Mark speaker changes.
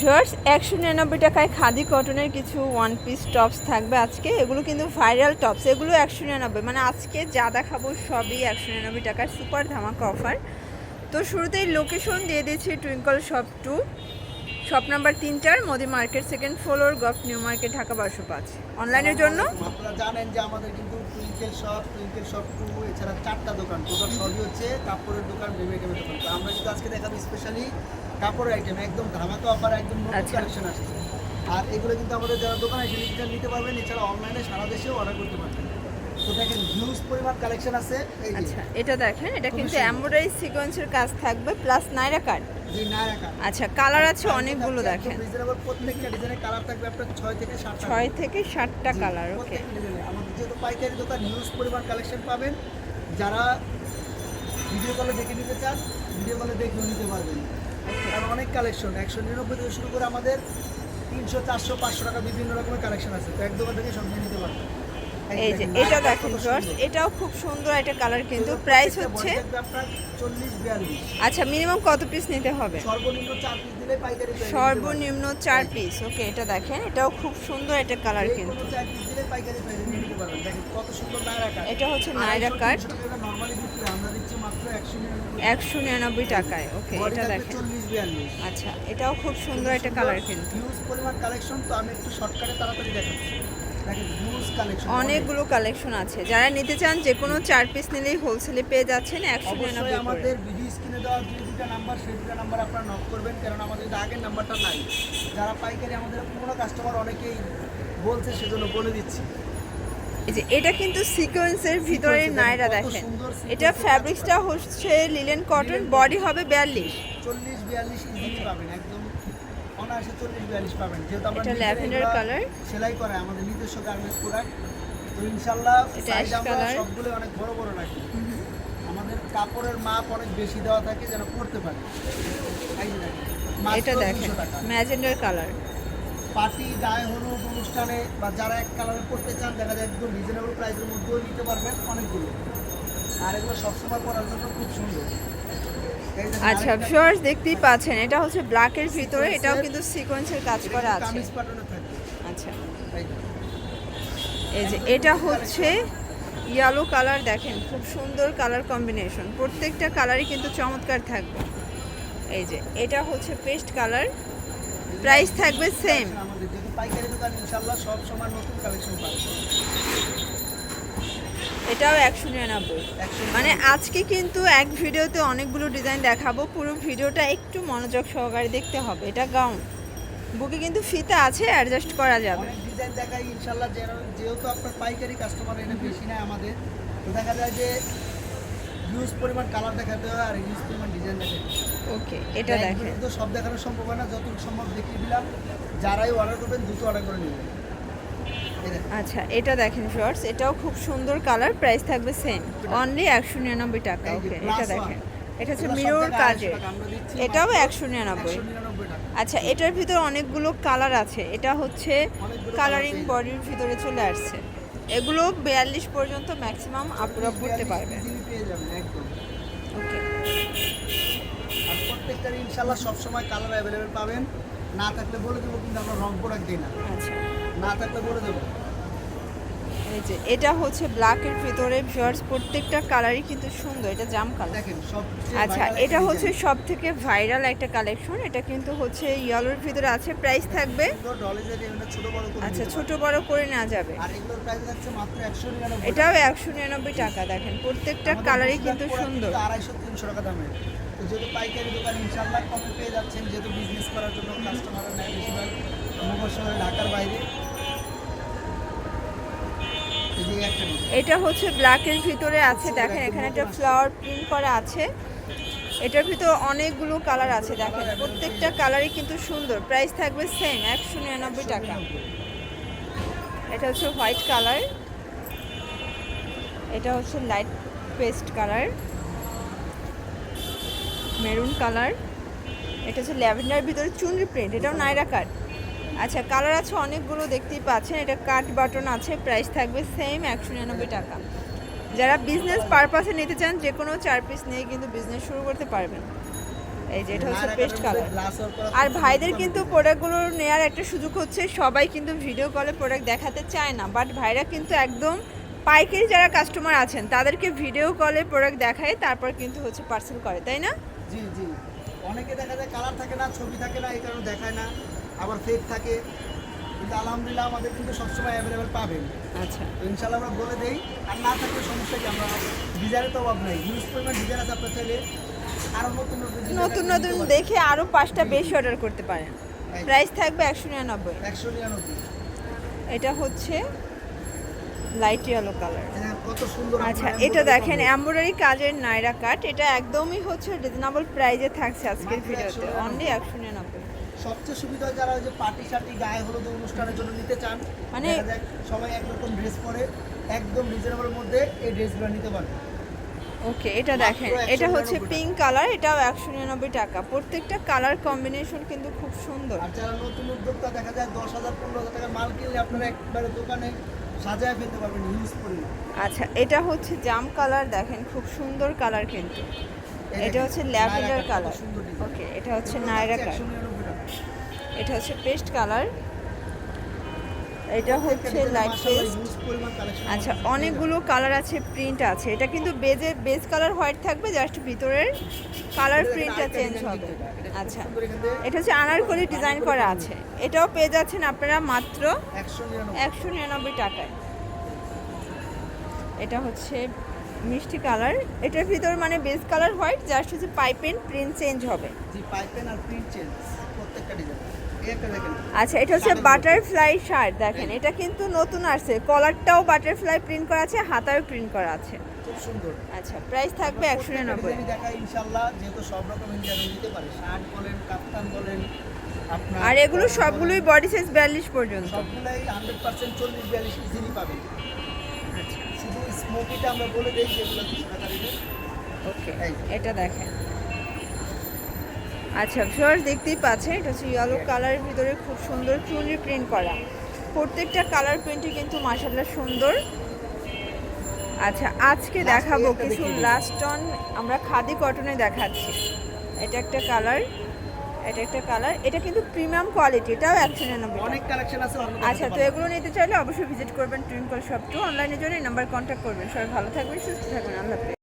Speaker 1: Viewers, একশো নিরানব্বই টাকায় খাদি কটনের কিছু ওয়ান পিস টপস থাকবে আজকে। এগুলো কিন্তু ভাইরাল টপস এগুলো একশো নিরানব্বই। মানে আজকে যা দেখাবো সবই একশো নিরানব্বই টাকার সুপার ধামাকা অফার তো শুরুতেই লোকেশন দিয়ে দিয়েছি Twinkle shop two shop number তিনটার মোদি মার্কেট সেকেন্ড ফ্লোর গভ নিউ মার্কেট ঢাকা বারোশো পাঁচ। অনলাইনের জন্য?
Speaker 2: আপনারা জানেন যে আমাদের কিন্তু Twinkle shop Twinkle shop two এছাড়া চারটা দোকান। টোটাল সবই হচ্ছে কাপড়ের দোকান আইটেমের দোকান। আমরা কিন্তু আজকে দেখাবো স্পেশালি কাপড়ের আইটেম একদম ধামাকা অফার একদম নতুন
Speaker 1: আচ্ছা।
Speaker 2: কালেকশন আসছে। আর এগুলো কিন্তু আমাদের যারা দোকানে এসে নিতে নিতে পারবেন। এছাড়া অনলাইনে সারা দেশেও অর্ডার করতে পারবেন। তো দেখেন হিউজ পরিমাণ কালেকশন আছে।
Speaker 1: আচ্ছা এটা দেখেন এটা কিন্তু। এমব্রয়ডারি সিকোয়েন্সের কাজ থাকবে প্লাস নাইরা কাট
Speaker 2: যে নায়কা
Speaker 1: আচ্ছা কালার আছে অনেকগুলো দেখেন।
Speaker 2: রিজনেবল প্রত্যেকটা ডিজাইনের কালার থাকবে আপনার ছয় থেকে সাত
Speaker 1: ছয় থেকে ষাটটা কালার ওকে
Speaker 2: আমাদের যেহেতু পাইকারি দোকান হিউজ পরিমাণ কালেকশন পাবেন। যারা ভিডিও কলে দেখে নিতে চান ভিডিও কলে দেখেও নিতে পারবেন। কারণ অনেক কালেকশন একশো নিরানব্বই থেকে শুরু করে আমাদের তিনশো চারশো পাঁচশো টাকা বিভিন্ন রকমের কালেকশন আছে। তো এক দোকান থেকে সঙ্গে নিতে পারবেন।
Speaker 1: এই যে এটা দেখেন শর্টস এটাও খুব সুন্দর একটা কালার কিন্তু প্রাইস হচ্ছে আচ্ছা মিনিমাম কত পিস নিতে হবে?
Speaker 2: সর্বনিম্ন চার পিস
Speaker 1: ওকে এটা দেখেন এটাও খুব সুন্দর একটা কালার কিন্তু। এটা হচ্ছে
Speaker 2: আড়াইশো,
Speaker 1: কাট।
Speaker 2: তিনশো টাকা normally বিক্রি আমরা দিচ্ছি মাত্র 199
Speaker 1: একশো নিরানব্বই টাকায় ওকে এটা দেখেন। আচ্ছা এটাও খুব সুন্দর একটা কালার কিন্তু।
Speaker 2: পরিমাণ কালেকশন তো আমি একটু শর্টকাটে তাড়াতাড়ি দেখাচ্ছি। দেখেন হিউজ কালেকশন
Speaker 1: অনেকগুলো কালেকশন আছে। যারা নিতে চান যে কোনো চার পিস নিলেই হোলসেলে পেয়ে যাচ্ছেন একশো নিরানব্বই
Speaker 2: আমাদের ভিডিও স্ক্রিনে দেওয়া যে দুটা নাম্বার সেই দুটা নাম্বার আপনারা নক করবেন কারণ আমাদের আগের নাম্বারটা নাই। যারা পাইকারি আমাদের পুরোনো কাস্টমার অনেকেই বলছে সেজন্য বলে দিচ্ছি।
Speaker 1: এই যে এটা কিন্তু সিকোয়েন্সের ভিতরে নাইরা দেখেন। এটা ফ্যাব্রিক্সটা হচ্ছে লিলেন কটন বডি হবে বিয়াল্লিশ।
Speaker 2: চল্লিশ বিয়াল্লিশ ইজিলি পাবেন একদম অনায়াসে চল্লিশ বিয়াল্লিশ পাবেন। যেহেতু আমরা
Speaker 1: এটা
Speaker 2: এগুলা
Speaker 1: colour।
Speaker 2: সেলাই করে আমাদের নিজস্ব গার্মেন্টস প্রোডাক্ট তো ইনশাল্লাহ সাইজ আমরা সবগুলো অনেক বড় বড় রাখি আমাদের কাপড়ের মাপ অনেক বেশি দেওয়া থাকে যেন পড়তে পারে।
Speaker 1: এটা দেখেন ম্যাজেন্ডার কালার
Speaker 2: পার্টি গায়ে হলুদ অনুষ্ঠানে বা যারা এক কালারে পড়তে চান দেখা যায় একদম রিজনেবল প্রাইসের মধ্যেও নিতে পারবেন অনেকগুলো। আর এগুলো সবসময় পরার জন্য খুব সুন্দর।
Speaker 1: আচ্ছা ভিউয়ার্স দেখতেই পাচ্ছেন এটা হচ্ছে ব্ল্যাকের ভিতরে এটাও কিন্তু সিকোয়েন্সের কাজ করা আছে। আচ্ছা।
Speaker 2: এই যে।
Speaker 1: এটা হচ্ছে ইয়েলো কালার দেখেন খুব সুন্দর কালার কম্বিনেশন প্রত্যেকটা কালারই কিন্তু চমৎকার থাকবে। এই যে এটা হচ্ছে পেস্ট কালার প্রাইস থাকবে সেম
Speaker 2: আমাদের পাইকারি দোকান সব কালেকশন
Speaker 1: এটাও একশো নিরানব্বই। মানে আজকে কিন্তু এক ভিডিওতে অনেকগুলো ডিজাইন দেখাবো, পুরো ভিডিওটা একটু মনোযোগ সহকারে দেখতে হবে। এটা গাউন বুকে কিন্তু ফিতা আছে অ্যাডজাস্ট করা যাবে।
Speaker 2: ডিজাইন দেখাই ইনশাল্লাহ যেহেতু আপনার পাইকারি কাস্টমার এনে বেশি নেয় আমাদের দেখা যায় যে ইউজ পরিমাণ কালার দেখাতে হয় আর ইউজ পরিমাণ ডিজাইন দেখাতে।
Speaker 1: ওকে এটা দেখেন।
Speaker 2: তো সব দেখানো সম্ভব হয় না যতটুকু সম্ভব দেখিয়ে দিলাম। যারাই অর্ডার করবেন দ্রুত অর্ডার করে নেবেন।
Speaker 1: আচ্ছা এটা দেখেন শর্টস এটাও খুব সুন্দর কালার প্রাইস থাকবে সেম অনলি একশো নিরানব্বই টাকা ওকে এটা দেখেন। এটা হচ্ছে মিরর কাজের।
Speaker 2: 250 টাকা, আমরা দিচ্ছি
Speaker 1: এটাও একশো নিরানব্বই।
Speaker 2: 199
Speaker 1: আচ্ছা এটার ভিতরে অনেকগুলো কালার আছে। এটা হচ্ছে কালারিং বডির ভিতরে চলে আসছে। এগুলো বিয়াল্লিশ পর্যন্ত ম্যাক্সিমাম আপুরা পড়তে পারবে।
Speaker 2: Easily পেয়ে যাবেন একদম
Speaker 1: ওকে
Speaker 2: আর প্রত্যেকটার ইনশাল্লাহ সবসময় কালার অ্যাভেলেবেল পাবেন। না থাকলে বলে দেবো কিন্তু আমরা রং প্রোডাক্ট দিই না।
Speaker 1: আচ্ছা।
Speaker 2: না থাকলে বলে দেবো।
Speaker 1: এই যে এটা হচ্ছে ব্ল্যাকের ভিতরে ভিউয়ার্স প্রত্যেকটা কালারই কিন্তু সুন্দর এটা জাম কালার আচ্ছা এটা হচ্ছে সব থেকে ভাইরাল একটা কালেকশন এটা কিন্তু হচ্ছে ইয়েলোর ভিতরে আছে প্রাইস থাকবে। আচ্ছা ছোট বড় করে যাবে।
Speaker 2: মাত্র একশো নিরানব্বই
Speaker 1: এটাও একশো নিরানব্বই টাকা দেখেন প্রত্যেকটা কালারই কিন্তু সুন্দর।
Speaker 2: আড়াইশো তিনশো টাকা দামে। যেহেতু পাইকারি দোকান ইনশাল্লাহ কমে পেয়ে যাচ্ছেন যেহেতু বিজনেস করার জন্য কাস্টমাররা নেয় বেশিরভাগ। ঢাকার বাইরে।
Speaker 1: এটা হচ্ছে ব্ল্যাকের ভিতরে আছে, দেখেন, এখানে একটা ফ্লাওয়ার প্রিন্ট করা আছে। এটার ভিতর অনেকগুলো কালার আছে, দেখেন, প্রত্যেকটা কালারই কিন্তু সুন্দর। প্রাইস থাকবে সেম একশো নিরানব্বই টাকা। এটা হচ্ছে হোয়াইট কালার এটা হচ্ছে light paste colour maroon colour এটা হচ্ছে ল্যাভেন্ডার ভিতরে চুনরি প্রিন্ট এটাও নাইরা কাট আচ্ছা কালার আছে অনেকগুলো দেখতেই পাচ্ছেন এটা কাট বাটন আছে প্রাইস থাকবে সেম একশো নিরানব্বই টাকা। যারা বিজনেস পারপাসে নিতে চান যে কোনো চার পিস নিয়ে কিন্তু বিজনেস শুরু করতে পারবেন। এই যে এটা হচ্ছে পেস্ট কালার আর ভাইদের কিন্তু প্রোডাক্টগুলো নেওয়ার একটা সুযোগ হচ্ছে সবাই কিন্তু ভিডিও কলে প্রোডাক্ট দেখাতে চায় না। বাট ভাইরা কিন্তু একদম পাইকারি যারা কাস্টমার আছেন তাদেরকে ভিডিও কলে প্রোডাক্ট দেখায় তারপর কিন্তু হচ্ছে পার্সেল করে তাই না?
Speaker 2: জি জি। অনেকে দেখা যায় কালার থাকে না ছবি থাকে না এই কারণে দেখায় না। আবার ফেক থাকে। কিন্তু আলহামদুলিল্লাহ আমাদের কিন্তু সবসময় অ্যাভেলেবেল পাবেন।
Speaker 1: আচ্ছা।
Speaker 2: ইনশাল্লাহ আমরা বলে দেই আর না থাকলে সমস্যা কি? আমরা ডিজাইনের তো অভাব নাই। হিউজ পরিমাণ ডিজাইন আছে আপনার চাইলে আরও নতুন নতুন
Speaker 1: নতুন নতুন দেখে আরও পাঁচটা বেশি অর্ডার করতে পারেন। প্রাইস থাকবে একশো নিরানব্বই।
Speaker 2: একশো নিরানব্বই।
Speaker 1: এটা হচ্ছে লাইট ইয়েলো কালার
Speaker 2: দেখেন কত সুন্দর
Speaker 1: আচ্ছা এটা দেখেন। এমব্রয়ডারি কাজের নাইরা কাট এটা একদমই হচ্ছে রিজনেবল প্রাইজে থাকছে আজকের ভিডিওতে। অনলি একশো নিরানব্বই।
Speaker 2: সবচেয়ে সুবিধা যারা যে পার্টি শার্টি গায়ে হলুদ অনুষ্ঠানের জন্য নিতে চান
Speaker 1: মানে-
Speaker 2: সবাই একরকম ড্রেস পরে একদম রিজনেবলের মধ্যে এই ড্রেসগুলো নিতে পারবে।
Speaker 1: ওকে এটা দেখেন এটা হচ্ছে পিঙ্ক কালার এটাও একশো নিরানব্বই টাকা। প্রত্যেকটা কালার কম্বিনেশন কিন্তু খুব সুন্দর।
Speaker 2: আর যারা নতুন উদ্যোক্তা দেখা যায় দশ হাজার পনেরো হাজার টাকার মাল কিনলে আপনারা একবারে দোকানে সাজায় ফেলতে পারবেন ইউজ পরিমাণ।
Speaker 1: আচ্ছা এটা হচ্ছে জাম কালার দেখেন খুব সুন্দর কালার কিন্তু। এটা হচ্ছে ল্যাভেন্ডার কালার ওকে এটা হচ্ছে নায়রা কালার
Speaker 2: 199 টাকা।
Speaker 1: এটা হচ্ছে পেস্ট কালার। এটা হচ্ছে লাইট পেস্ট আচ্ছা অনেকগুলো কালার আছে প্রিন্ট আছে। এটা কিন্তু বেজে বেজ কালার হোয়াইট থাকবে জাস্ট ভিতরের কালার প্রিন্টটা চেঞ্জ হবে। আচ্ছা এটা হচ্ছে আনারকলি ডিজাইন করা আছে। এটাও পেয়ে যাচ্ছেন আপনারা মাত্র একশো নিরানব্বই টাকায়। এটা হচ্ছে মিষ্টি কালার। এটার ভিতর মানে বেস কালার হোয়াইট জাস্ট হচ্ছে পাইপেন প্রিন্ট চেঞ্জ হবে।
Speaker 2: পাইপেন প্রিন্ট চেঞ্জ প্রত্যেকটা ডিজাইন
Speaker 1: আচ্ছা এটা হচ্ছে বাটারফ্লাই শার্ট দেখেন এটা কিন্তু নতুন আসছে। কলারটাও বাটারফ্লাই প্রিন্ট করা আছে হাতায়ও প্রিন্ট করা আছে।
Speaker 2: খুব সুন্দর।
Speaker 1: আচ্ছা প্রাইস থাকবে একশো নিরানব্বই।
Speaker 2: আমি দেখাই যেহেতু সব রকম ইন্ডিয়ান নিতে পারে। শার্ট বলেন কাপ্তান বলেন
Speaker 1: আর এগুলো সবগুলোই বডি সাইজ বিয়াল্লিশ পর্যন্ত।
Speaker 2: সবগুলাই হান্ড্রেড পার্সেন্ট চল্লিশ বিয়াল্লিশ ইজিলি পাবেন।
Speaker 1: আচ্ছা।
Speaker 2: শুধু স্মোকিটা আমরা বলে দিই যেগুলো দুশো টাকা রেটে
Speaker 1: ওকে এটা দেখেন। আচ্ছা ভিউয়ার্স দেখতেই পাচ্ছেন এটা হচ্ছে ইয়েলো কালারের ভিতরে খুব সুন্দর চুনরি প্রিন্ট করা। প্রত্যেকটা কালার প্রিন্টই কিন্তু মাশাআল্লাহ সুন্দর। আচ্ছা আজকে দেখাবো কিছু লাস্ট অন আমরা খাদি কটনে দেখাচ্ছি। এটা একটা কালার এটা একটা কালার এটা কিন্তু প্রিমিয়াম কোয়ালিটি এটাও একশো নিরানব্বই
Speaker 2: অনেক কালেকশন আছে
Speaker 1: আচ্ছা তো এগুলো নিতে চাইলে অবশ্যই ভিজিট করবেন টুইঙ্কল শপ টু অনলাইনের জন্য নাম্বার কন্ট্যাক্ট করবেন। সবাই ভালো থাকবেন সুস্থ থাকবেন আল্লাহ